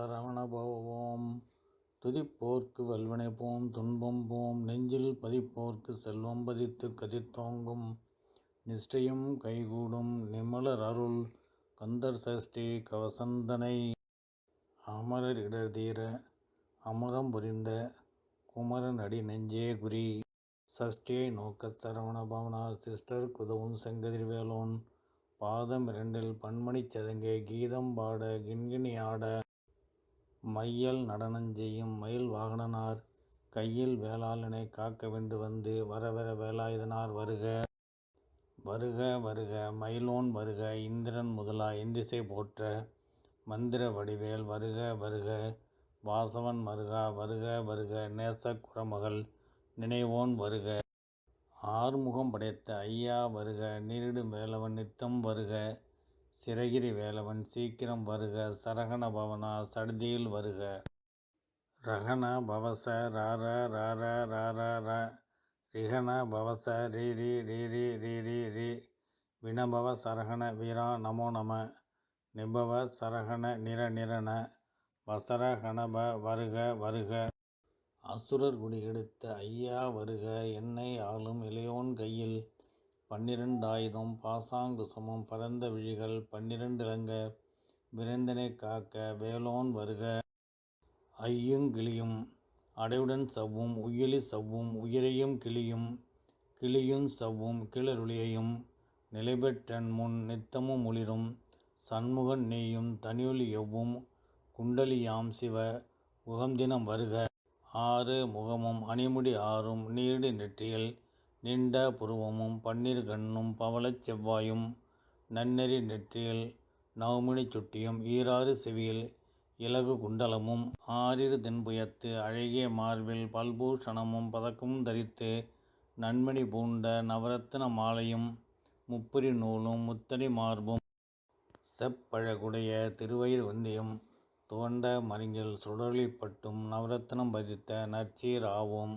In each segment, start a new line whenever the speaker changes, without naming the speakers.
சரவண பவம் துதிப்போர்க்கு வல்வினை போம் துன்பம் போம் நெஞ்சில் பதிப்போர்க்கு செல்வம் பதித்து கதித்தோங்கும் நிஷ்டையும் கைகூடும் நிமலர் அருள். கந்தர் சஷ்டி கவசந்தனை. அமரர் இடர்தீர தீர புரிந்த குமரன் அடி நெஞ்சே குறி. சஷ்டியை நோக்கச் சரவண பவனார் சிஸ்டர் குதவும் செங்கதிர்வேலோன் பாதம் இரண்டில் பன்மணிச் சதங்கே கீதம் பாட கிண்கிணி ஆட. மையல் நடனஞ்செய்யும் மயில் வாகனனார் கையில் வேலால் காக்க வேண்டு வந்து வரவர வேலாயுதனார் வருக வருக வருக மயிலோன் வருக இந்திரன் முதலா எந்திசை போற்ற மந்திர வடிவேல் வருக வருக வாசவன் மருகா வருக வருக நேசக் குரமகள் நினைவோன் வருக ஆறுமுகம் படைத்த ஐயா வருக நீரிடும் வேலவன் நித்தம் வருக சிரகிரி வேலவன் சீக்கிரம் வருக சரகண பவனா சடுதியில் வருக. ரகண பவச ரார ரார ரார ர. ரிகண பவச ரி ரி ரி ரி ரி ரி ரி. வினபவ சரகண வீரா நமோ நம. நிபவ சரகண நிர நிரண. வசர கணப வருக வருக. அசுரர் குடியெடுத்த ஐயா வருக என்னை ஆளும் இளையோன் கையில். பன்னிரண்டாயுதம் பாசாங்குசமும் பரந்த விழிகள் பன்னிரண்டிலங்க விரைந்தனை காக்க வேலோன் வருக. ஐயும் கிளியும் அடைவுடன் சவ்வும் உயிலி சவ்வும் உயிரையும் கிளியும் கிளியுஞ் சவ்வும் கிழருலியையும் நிலைபெற்றன் முன் நித்தமும் ஒளிரும் சண்முகன் நீயும் தனியொலி எவ்வும் குண்டலியாம் சிவ உகந்தினம் வருக. ஆறு முகமும் அணிமுடி ஆறும் நீடு நெற்றியில் நீண்ட புருவமும் பன்னீர் கண்ணும் பவளச் செவ்வாயும் நன்னெறி நெற்றியில் நவமணிச் சுட்டியும் ஈராறு செவியில் இலகு குண்டலமும் ஆறிரு தென்புயத்து அழகிய மார்பில் பல்பூஷணமும் பதக்கமும் தரித்து நன்மணி பூண்ட நவரத்ன மாலையும் முப்புரி நூலும் முத்தனி மார்பும் செப்பழகுடைய திருவயிறு வந்தியும் துவண்ட மருங்கில் சுடலிப்பட்டும் நவரத்னம் பதித்த நற்சீராவும்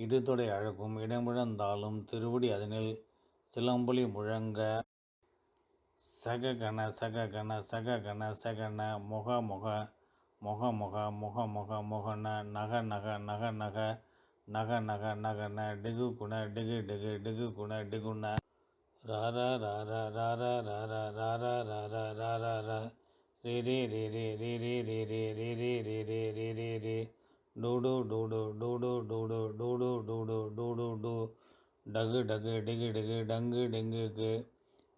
இடுதொடை அழகும் இடமிழந்தாலும் திருவடி அதனில் சிலம்பொலி முழங்க சககண சககண சககண சகன முக முக முக முக முக முக முகன நக நக நக நக நக நக நகன டிகுகுண டிகு டிகு டிகுகுண டிகுண ரர ரர ரர ரர ரர ரர ரர ரே ரே ரே ரே ரே ரே ரே ரே ரே ரே ரே ரே ரே ரே ரே ரி டூடு டூடு டூடு டூடு டூடு டூடு டூடு டூ டகு டகு டிகு டிகு டங்கு டெங்குக்கு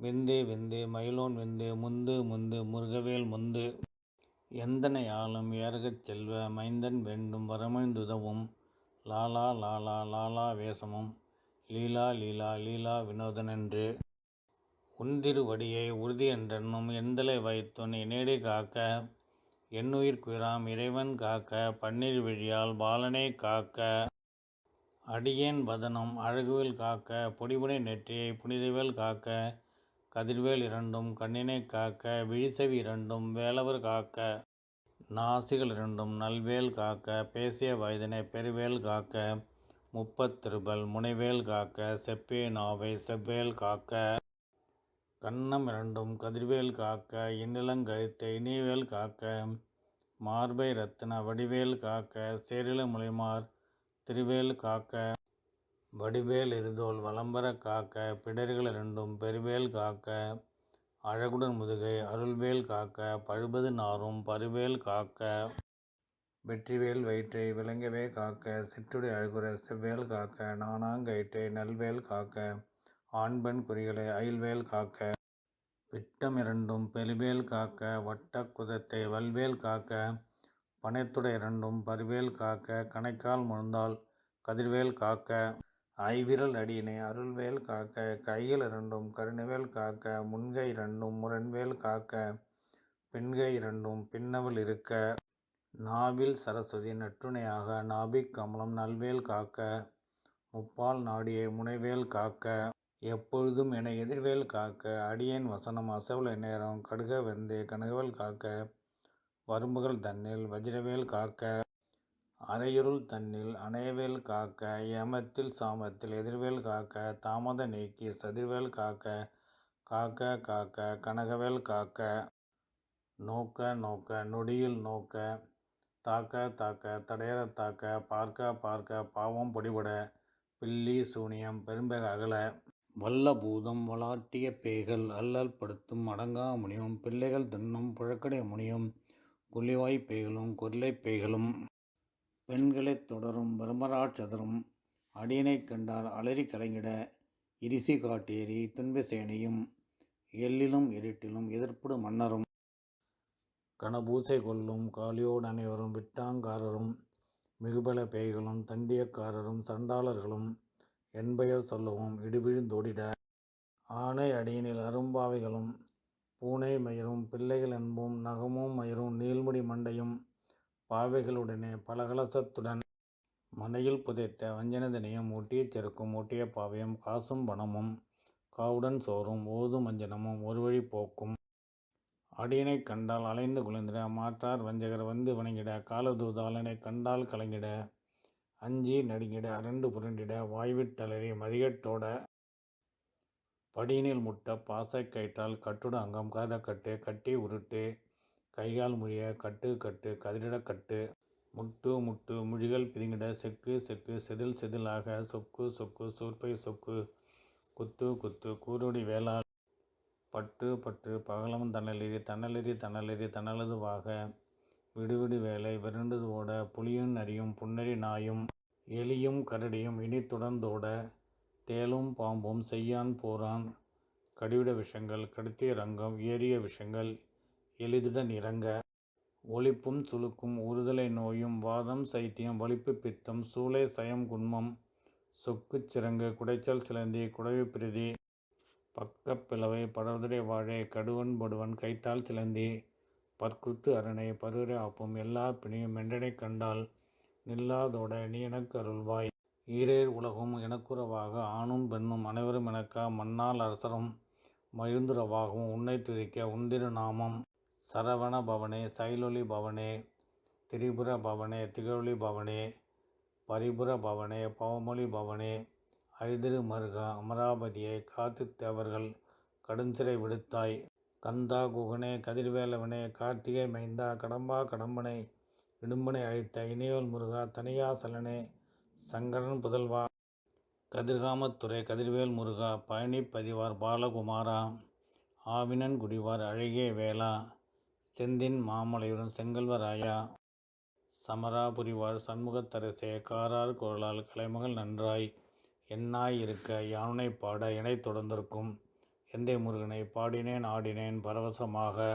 விந்து விந்து மயிலோன் விந்து முந்து முந்து முருகவேல் முந்து எந்தனை ஆளும் ஏர்கட் செல்வ மைந்தன் வேண்டும் வரமணிந்துதவும் லாலா லாலா லாலா வேசமும் லீலா லீலா லீலா வினோதனென்று உன்திருவடியை உறுதியென்றென்னும் எந்தலை வைத்துன் இனேடி காக்க என்னுயிர்க்குயிராம் இறைவன் காக்க பன்னீர் விழியால் பாலனைக் காக்க. அடியேன் வதனம் அழகுவேல் காக்க பொடிபுனை நெற்றியை புனிதவேல் காக்க. கதிர்வேல் இரண்டும் கண்ணினை காக்க விழிசெவி இரண்டும் வேலவர் காக்க. நாசிகள் இரண்டும் நல்வேல் காக்க பேசிய வயதினை பெருவேல் காக்க. முப்பத் திருபல் முனைவேல் காக்க செப்பே நாவை செவ்வேல் காக்க. கன்னம் இரண்டும் கதிர்வேல் காக்க இன்னிளங் இனிவேல் இனியவேல் காக்க மார்பை ரத்தின வடிவேல் காக்க சேரில முலைமார் திருவேல் காக்க வடிவேல் இருதோல் வளம்பர காக்க பிடர்கள் இரண்டும் பெருவேல் காக்க அழகுடன் முதுகை அருள்வேல் காக்க பழுபது நாறும் பருவேல் காக்க வெற்றிவேல் வயிற்றை விளங்கவே காக்க சிற்றுடை அழகுற செவ்வேல் காக்க நானாங்கயிற்றை நல்வேல் காக்க ஆண்பெண் குறிகளை அயில்வேல் காக்க. வட்டம் இரண்டும் பெருவேல் காக்க வட்ட குதத்தை வல்வேல் காக்க பனைத்துடை இரண்டும் பருவேல் காக்க கணைக்கால் முழுந்தால் கதிர்வேல் காக்க ஐவிரல் அடியினை அருள்வேல் காக்க கையில் இரண்டும் கருணைவேல் காக்க முன்கை இரண்டும் முரண்வேல் காக்க பின்கை இரண்டும் பின்னவள் இருக்க நாவில் சரஸ்வதி நற்றுணையாக நாபிக் கமலம் நல்வேல் காக்க முப்பால் நாடியை முனைவேல் காக்க எப்பொழுதும் என்னை எதிர்வேல் காக்க அடியேன் வசனம் அசவலை நேரம் கடுக வெந்தே கனகவேல் காக்க வரும்புகள் தன்னில் வஜ்ரவேல் காக்க அரையுருள் தன்னில் அணையவேல் காக்க ஏமத்தில் சாமத்தில் எதிர்வேல் காக்க தாமத நீக்கி சதிர்வேல் காக்க காக்க காக்க கனகவேல் காக்க நோக்க நோக்க நொடியில் நோக்க தாக்க தாக்க தடையற தாக்க பார்க்க பார்க்க பாவம் பொடிபட பில்லி சூனியம் பெரும்பக அகல வல்ல பூதம் வலாட்டிய பேய்கள் அல்லல் படுத்தும் அடங்கா முனியும் பிள்ளைகள் தின்னும் புழக்கடை முனியும் கொல்லிவாய்ப் பேய்களும் கொல்லைப் பேய்களும். பெண்களைத் தொடரும் பிரம்மராட்சதரும் அடியினை கண்டால் அலறி கலங்கிட இரிசி காட்டேரி துன்பசேனையும் எல்லிலும் இருட்டிலும் எதிர்ப்படு மன்னரும். கணபூசை கொள்ளும் காலியோடு அனைவரும் விட்டாங்காரரும் மிகுபல பேய்களும் தண்டியக்காரரும் சண்டாளர்களும். என்பெயர் சொல்லவும் இடிவிழுந்தோடிட ஆனை அடியினில் அரும்பாவைகளும் பூனை மயிரும் பிள்ளைகள் என்பும் நகமும் மயிரும் நீள்முடி மண்டையும் பாவைகளுடனே பலகலசத்துடன் மனையில் புதைத்த வஞ்சனதனையும் ஒட்டிய செருக்கும் ஒட்டிய பாவையும் காசும் பணமும் காவுடன் சோறும் ஓதும் ஒரு வழி போக்கும். அடியனை கண்டால் அலைந்து குளிர்ந்திட மாற்றார் வஞ்சகர் வந்து வணங்கிட காலதூதாளனை கண்டால் கலங்கிட. அஞ்சி நடுங்கிட அரண்டு புரண்டிட வாய்விட்டலறி மதிகட்டோட படியினில் முட்ட பாசை கயிற்றால் கட்டுட அங்கம் கட்டு கட்டி உருட்டு கைகால் முழிய கட்டு கட்டு கதிரிட கட்டு முட்டு முட்டு முழிகள் பிதுங்கிட செக்கு செக்கு செதில் செதிலாக சொக்கு சொக்கு சோர்ப்பை சொக்கு குத்து குத்து கூரோடி வேளாள் பட்டு பட்டு பகலம் தணலெறி தன்னலெறி தணலெறி தன்னலதுவாக விடுவிடு வேலை. விரண்டது ஓட புலியும் நரியும் புன்னரி நாயும் எலியும் கரடியும் இனி தொடர்ந்தோட தேலும் பாம்பும் செய்யான் போரான் கடிவிட விஷங்கள் கடுத்திய ரங்கம் ஏறிய விஷங்கள் எளிதுடன் இறங்க ஒளிப்பும் சுழுக்கும் உறுதலை நோயும் வாதம் சைத்தியம் வலிப்பு பித்தம் சூளை சயம் குன்மம் சொக்குச் சிறங்கு குடைச்சல் சிலந்தி குடவி பிரதி பக்கப்பிளவை படர்தடை வாழை கடுவன் படுவன் கைத்தால் சிலந்தி பற்குத்து அரணை பருவரை ஆப்பும். எல்லா பிணியும் மென்றனைக் கண்டால் நில்லாதோட நீ எனக்கு அருள்வாய். ஈரேர் உலகும் எனக்குறவாக ஆணும் பெண்ணும் அனைவரும் எனக்க மன்னால் அரசரும் மகிழ்ந்துறவாகவும் உன்னை துதிக்க உந்திரு நாமம் சரவண பவனே சைலொலி பவனே திரிபுர பவனே திகழொலி பவனே பரிபுர பவனே பவமொழி பவனே. அரிதிரு மருக அமராபதியை காத்து தேவர்கள் கடுஞ்சிறை விடுத்தாய். கந்தா குகனே கதிர்வேலவனே கார்த்திகை மைந்தா கடம்பா கடம்பனை இடும்பனை அழித்த இனியவல் முருகா தனியாசலனே சங்கரன் புதல்வா. கதிர்காமத்துறை கதிர்வேல் முருகா பழனி பதிவார் பாலகுமாரா. ஆவினன் குடிவார் அழகிய வேளா. செந்தின் மாமலையுடன் செங்கல்வராயா. சமராபுரிவாழ் சண்முகத்தரசே காரார் குழலால் கலைமகள் நன்றாய். என்னாய் இருக்க யானை பாட இணை தொடர்ந்திருக்கும். எந்தை முருகனை பாடினேன் ஆடினேன் பரவசமாக.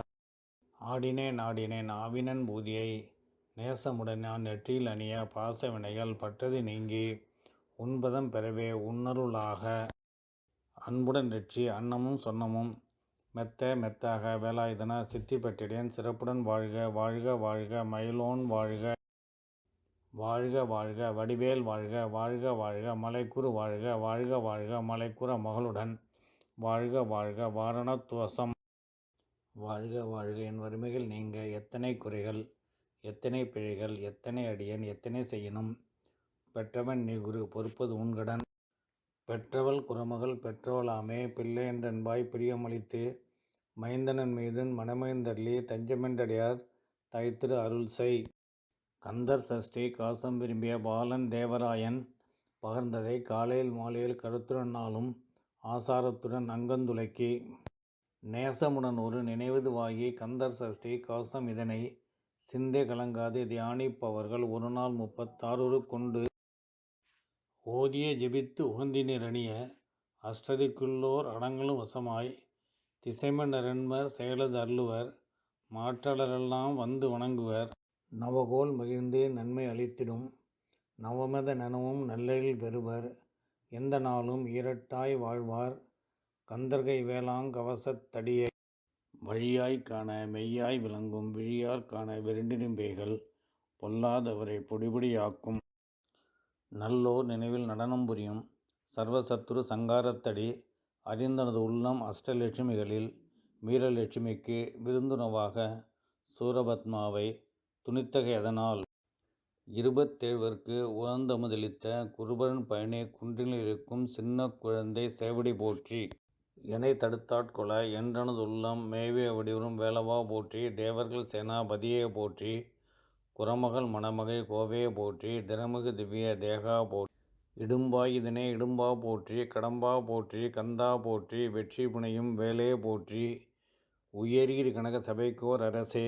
ஆடினேன் ஆடினேன் ஆவினன் பூதியை. நேசமுடன் நான் நெற்றியில் அணிய பாச வினைகள் பட்டது நீங்கி உன்பதம் பெறவே உன்னருளாக. அன்புடன் நெற்றி அன்னமும் சொன்னமும் மெத்த மெத்தாக வேலாயுதன சித்தி பெற்றிடேன் சிறப்புடன் வாழ்க வாழ்க வாழ்க மயிலோன் வாழ்க. வாழ்க வாழ்க வடிவேல் வாழ்க வாழ்க வாழ்க மலைக்குறு வாழ்க வாழ்க வாழ்க மலைக்குற மகளுடன். வாழ்க வாழ்க வாரணத்துவசம். வாழ்க வாழ்க என் வறுமைகள் நீங்க. எத்தனை குறைகள் எத்தனை பிழைகள் எத்தனை அடியன் எத்தனை செய்யணும் பெற்றவன் நீ குரு பொறுப்பது உன்கடன் பெற்றவள் குறமகள் பெற்றவளாமே. பிள்ளையன்றன்பாய் பிரியமளித்து மைந்தனன் மீது மனமைந்தர்லி தஞ்சமென்றடியார் தயத்திரு அருள் செய். கந்தர் சஷ்டி காசம் விரும்பிய பாலன் தேவராயன் பகர்ந்ததை காலையில் மாலையில் கருத்துடன் நாளும் ஆசாரத்துடன் அங்கந்துலக்கி நேசமுடன் ஒரு நினைவதுவாகி கந்தர் சஷ்டி கவசம் இதனை சிந்தை கலங்காது தியானிப்பவர்கள் ஒரு நாள் முப்பத்தாறு கொண்டு ஓதிய ஜெபித்து உகந்தினிரணிய அஷ்டதிக்குள்ளோர் அடங்கலும் வசமாய் திசைமன்னரன்மர் செயலது அருளுவர் மாற்றலரெல்லாம் வந்து வணங்குவர். நவகோல் மகிழ்ந்து நன்மை அளித்திடும் நவமத நனவும் நல்லெழில் பெறுவர். எந்த நாளும் ஈரட்டாய் வாழ்வார். கந்தர்கை வேளாங் கவசத் தடியை வழியாய் காண மெய்யாய் விளங்கும் விழியார் காண விரண்டிடும்பேய்கள் பொல்லாதவரை பொடிபொடியாக்கும் நல்லோர் நினைவில் நடனம் புரியும் சர்வசத்துரு சங்காரத்தடி அறிந்தனது உள்ளம் அஷ்டலட்சுமிகளில் வீரலட்சுமிக்கு விருந்துணவாக சூரபத்மாவை துணித்தகை அதனால் இருபத்தேழ்வர்க்கு உகந்தமுதளித்த குருபரன் பயனே குன்றில் இருக்கும் சின்ன குழந்தை சேவடி போற்றி. எனைத் தடுத்தாட்கொள என்றனதுள்ளம் மேவிய வடிவரும் வேலவா போற்றி. தேவர்கள் சேனாபதியே போற்றி. குறமகள் மணமகள் கோவையை போற்றி. திறமிகு திவ்ய தேகா போற்றி. இடும்பாயுதனே இடும்பா போற்றி. கடம்பா போற்றி. கந்தா போற்றி. வெற்றி புனையும் வேலே போற்றி. உயரீர் கனக சபைக்கோர் அரசே.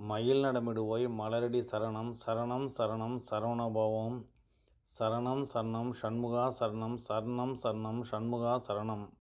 மயில் நடமிடுவோய் மலரடி சரணம் சரணம் சரணம் சரவணபவம். சரணம் சரணம் ஷண்முகா சரணம் சரணம் சரணம் ஷண்முகா சரணம்.